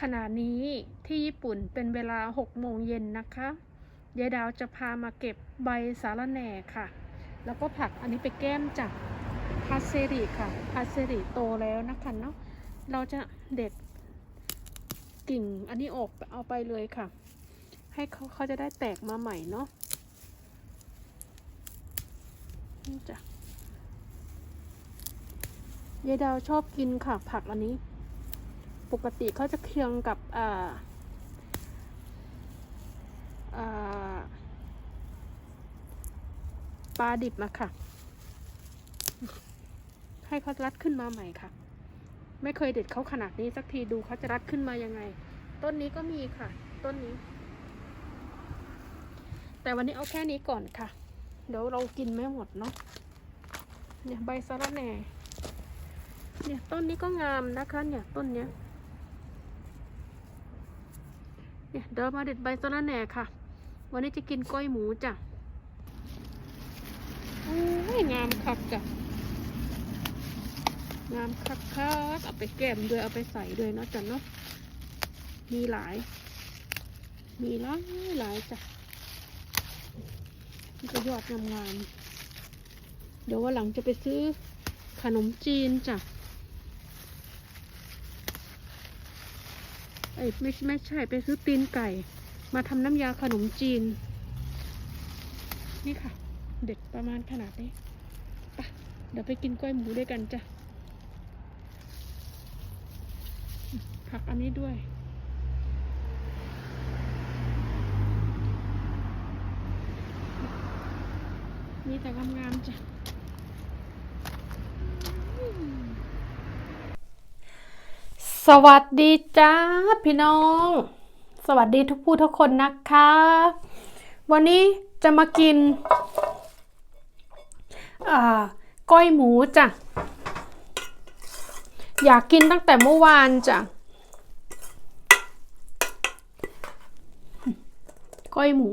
ขณะนี้ที่ญี่ปุ่นเป็นเวลา 6 โมงเย็นนะคะยายดาวจะพามาเก็บใบสาระแหน่ค่ะ แล้วก็ผักอันนี้ไปแก้มจากพาเซริค่ะพาเซริโตแล้วนะคะเนาะ เราจะเด็ดกิ่งอันนี้ออกเอาไปเลยค่ะ ให้เขาเขาจะได้แตกมาใหม่เนาะนี่จ้ะยายดาวชอบกินค่ะ ผักอันนี้ ปกติเขาจะเคียงกับอ่าอ่าปลาดิบมาค่ะ ให้เขารัดขึ้นมาใหม่ค่ะ ไม่เคยเด็ดเขาขนาดนี้สักทีดูเขาจะรัดขึ้นมายังไง ต้นนี้ก็มีค่ะ ต้นนี้ แต่วันนี้เอาแค่นี้ก่อนค่ะ เดี๋ยวเรากินไม่หมดเนาะเนี่ยใบสะระแหน่เนี่ยต้นนี้ก็งามนะคะ เนี่ยต้นเนี้ย เนี่ยเดี๋ยวมาเด็ดใบสะระแหน่ค่ะ วันนี้จะกินกล้อยหมูจ้ะโอ้ยงามคักจ้ะงามคักคักเอาไปแก้มด้วยเอาไปใส่ด้วยเนาะจ้ะเนาะมีหลาย มีหลายหลายจ้ะนี่ก็ยอดงามงามๆเดี๋ยววันหลังจะไปซื้อขนมจีนจ้ะ เอ้ยไม่ไม่ใช่ไปซื้อตีนไก่ มาทำน้ำยาขนมจีน นี่ค่ะ เด็ดประมาณขนาดนี้ไปะเดี๋ยวไปกินกล้อยหมูด้วยกันจ้ะผักอันนี้ด้วยมีแต่งามๆจ้ะ สวัสดีจ้าพี่น้อง สวัสดีทุกผู้ทุกคนนะคะ วันนี้จะมากินก้อยหมูจ้ะอยากกินตั้งแต่เมื่อวานจ้ะก้อยหมู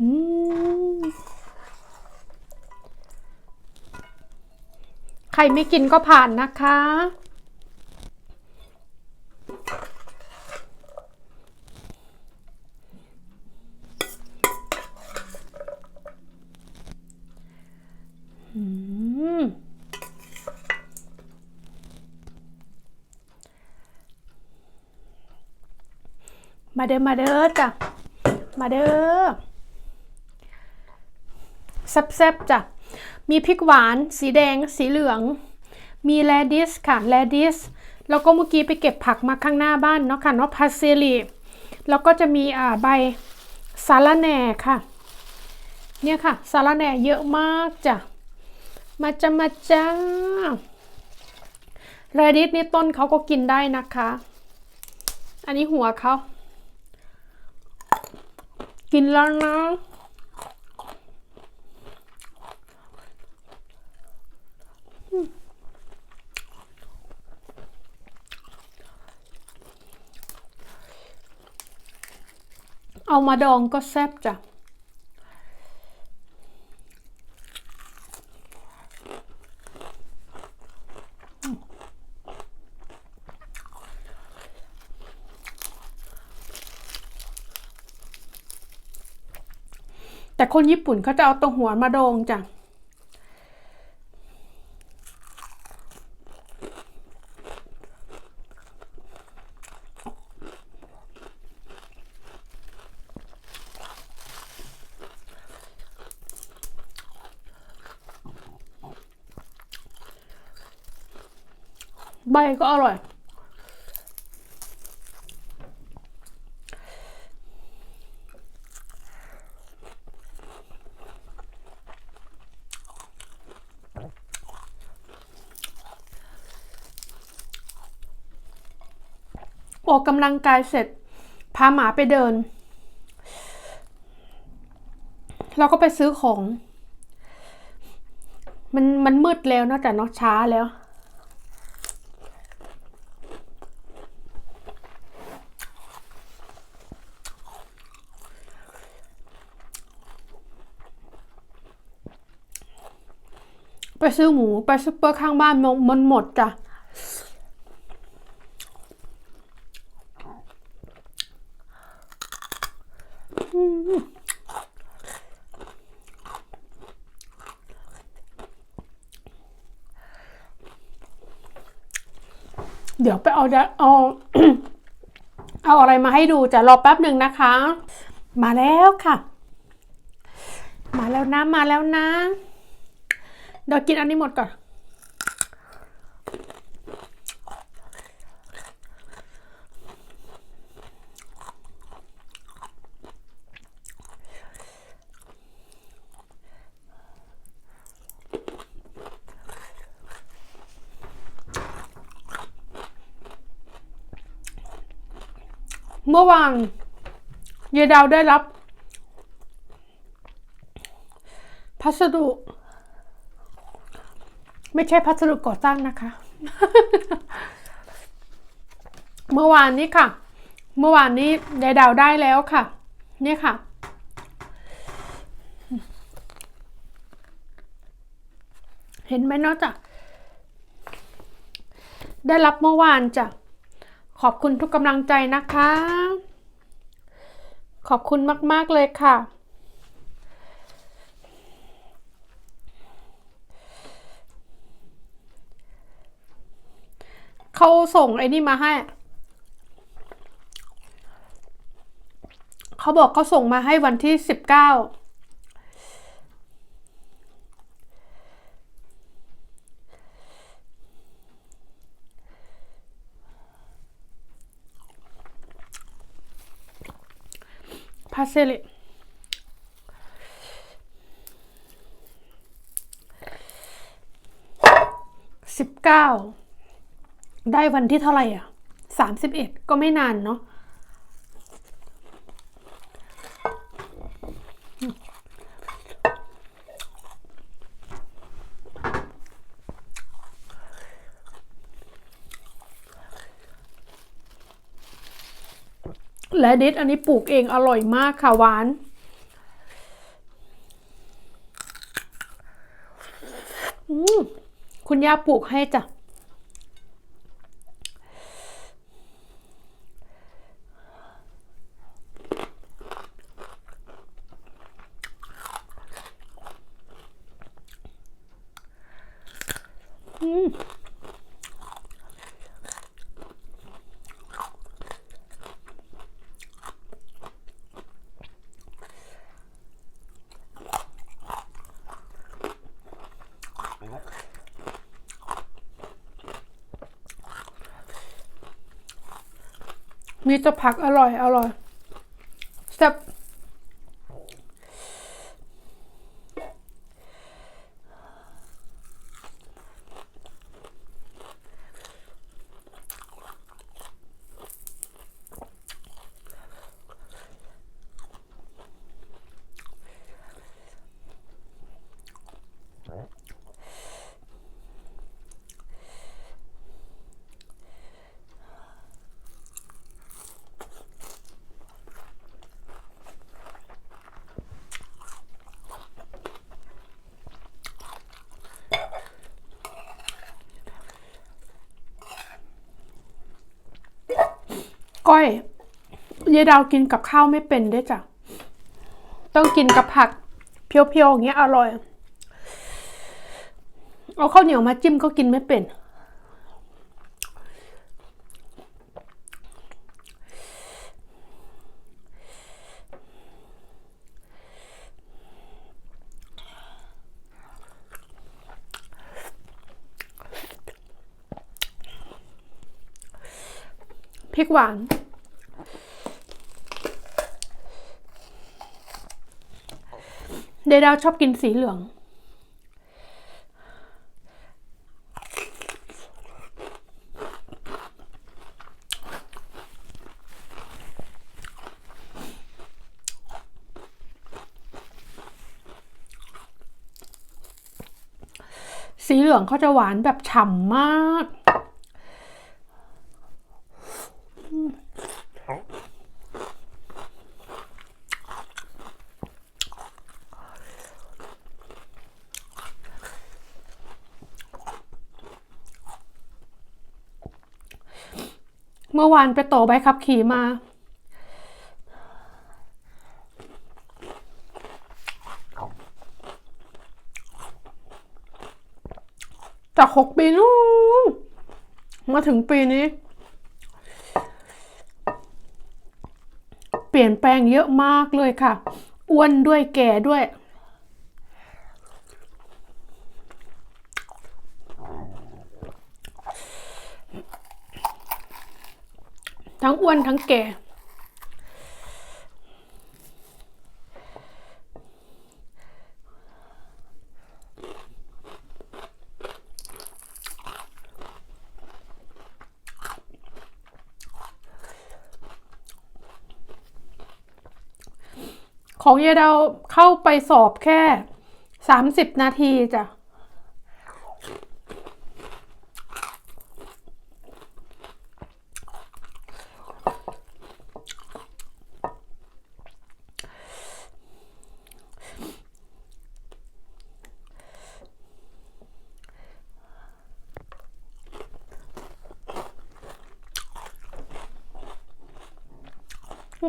อืม ใค รไม่กินก็ผ่านนะคะ มาเด้อมาเด้อจ้ะ มาเด้อแซ่บๆจ้ะ มีพริกหวาน สีแดง สีเหลือง มีแรดิสค่ะแรดิสแล้วก็เมื่อกี้ไปเก็บผักมาข้างหน้าบ้านเนาะค่ะเนาะพาเซลีแล้วก็จะมีอ่าใบสาระแหน่ค่ะ เนี่ยค่ะสาระแหน่เยอะมากจ้ะ มาจ้ามาจ้าแรดิสนี่ต้นเขาก็กินได้นะคะ อันนี้หัวเขา กินแล้วนะ เอามาดองก็แซ่บจ้ะแต่คนญี่ปุ่นเขาจะเอาตัวหัวมาดองจ้ะ ใบก็อร่อย ออกกำลังกายเสร็จ พาหมาไปเดิน เราก็ไปซื้อของ มันมันมืดแล้วเนอะแต่เนอะช้าแล้ว ไปซื้อหมูไปซุปเปอร์ข้างบ้านมันหมดจ้ะเดี๋ยวไปเอาเอาเอาอะไรมาให้ดูจะรอแป๊บหนึ่งนะคะ มาแล้วค่ะ มาแล้วนะ มาแล้วนะ เดี๋ยวกินอันนี้หมดก่อน เมื่อวานยายดาวได้รับ พัสดุ ไม่ใช่พัสดุก่อสร้างนะคะ เมื่อวานนี้ค่ะ เมื่อวานนี้ยายดาวได้แล้วค่ะนี่ค่ะ เห็นไหมเนาะจ้ะได้รับเมื่อวานจ้ะ ขอบคุณทุกกำลังใจนะคะ ขอบคุณมาก ๆ เลยค่ะ เขาส่งไอ้นี่มาให้ เขาบอกเขาส่งมาให้วันที่สิบเก้าพาเซเลสิบเก้า ได้วันที่เท่าไหร่อะสามสิบเอ็ดก็ไม่นานเนาะและเดิสอันนี้ปลูกเองอร่อยมากค่ะหวาน คุณย่าปลูกให้จ้ะ อืม มีแต่ผักอร่อยอร่อยแซ่บ ก้อยยายดาวกินกับข้าวไม่เป็นด้วยจ้ะ ต้องกินกับผัก เพียวๆอย่างเงี้ยอร่อย เอาข้าวเหนียวมาจิ้มก็กินไม่เป็น พริกหวาน เดดาวชอบกินสีเหลือง สีเหลืองเขาจะหวานแบบฉ่ำมาก เมื่อวานไปต่อใบขับขี่มา จากหกปีนู้นมาถึงปีนี้ เปลี่ยนแปลงเยอะมากเลยค่ะ อ้วนด้วยแก่ด้วย ทั้งอ้วนทั้งแก่ ของยายดาวเข้าไปสอบแค่สามสิบนาทีจ้ะ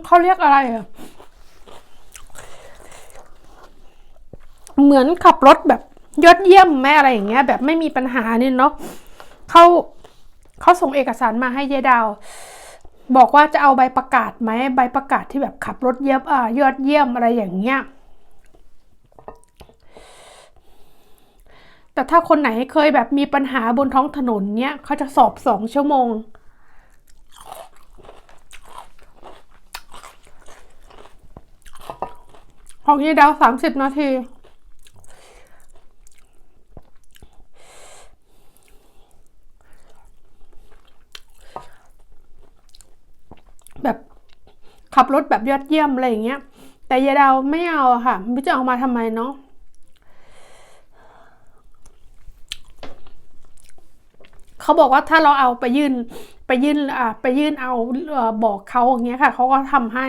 เขาเรียกอะไรอะเหมือนขับรถแบบยอดเยี่ยมแม่อะไรอย่างเงี้ย แบบไม่มีปัญหาเนี่ยเนาะเขาเขาส่งเอกสารมาให้ยายดาว บอกว่าจะเอาใบประกาศไหมใบประกาศที่แบบขับรถเยี่ยมอ่ายอดเยี่ยมอะไรอย่างเงี้ยแต่ถ้าคนไหนเคยแบบมีปัญหาบนท้องถนนเนี้ยเขาจะสอบสองชั่วโมง ของยายดาวสามสิบนาที แบบขับรถแบบยอดเยี่ยมอะไรอย่างเงี้ย แต่ยายดาวไม่เอาค่ะไม่จะเอามาทำไมเนาะเขาบอกว่าถ้าเราเอาไปยื่นไปยื่นอ่าไปยื่นเอาบอกเขาอย่างเงี้ยค่ะเขาก็ทำให้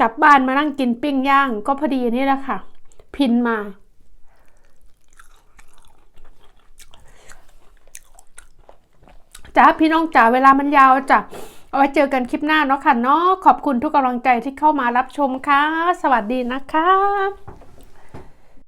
กลับบ้านมานั่งกินปิ้งย่าง ก็พอดีนี่แหละค่ะ พินมา จ้าพี่น้องจ๋าเวลามันยาวจ้ะเอาไว้เจอกันคลิปหน้าเนาะค่ะเนาะขอบคุณทุกกำลังใจที่เข้ามารับชมค่ะ สวัสดีนะคะ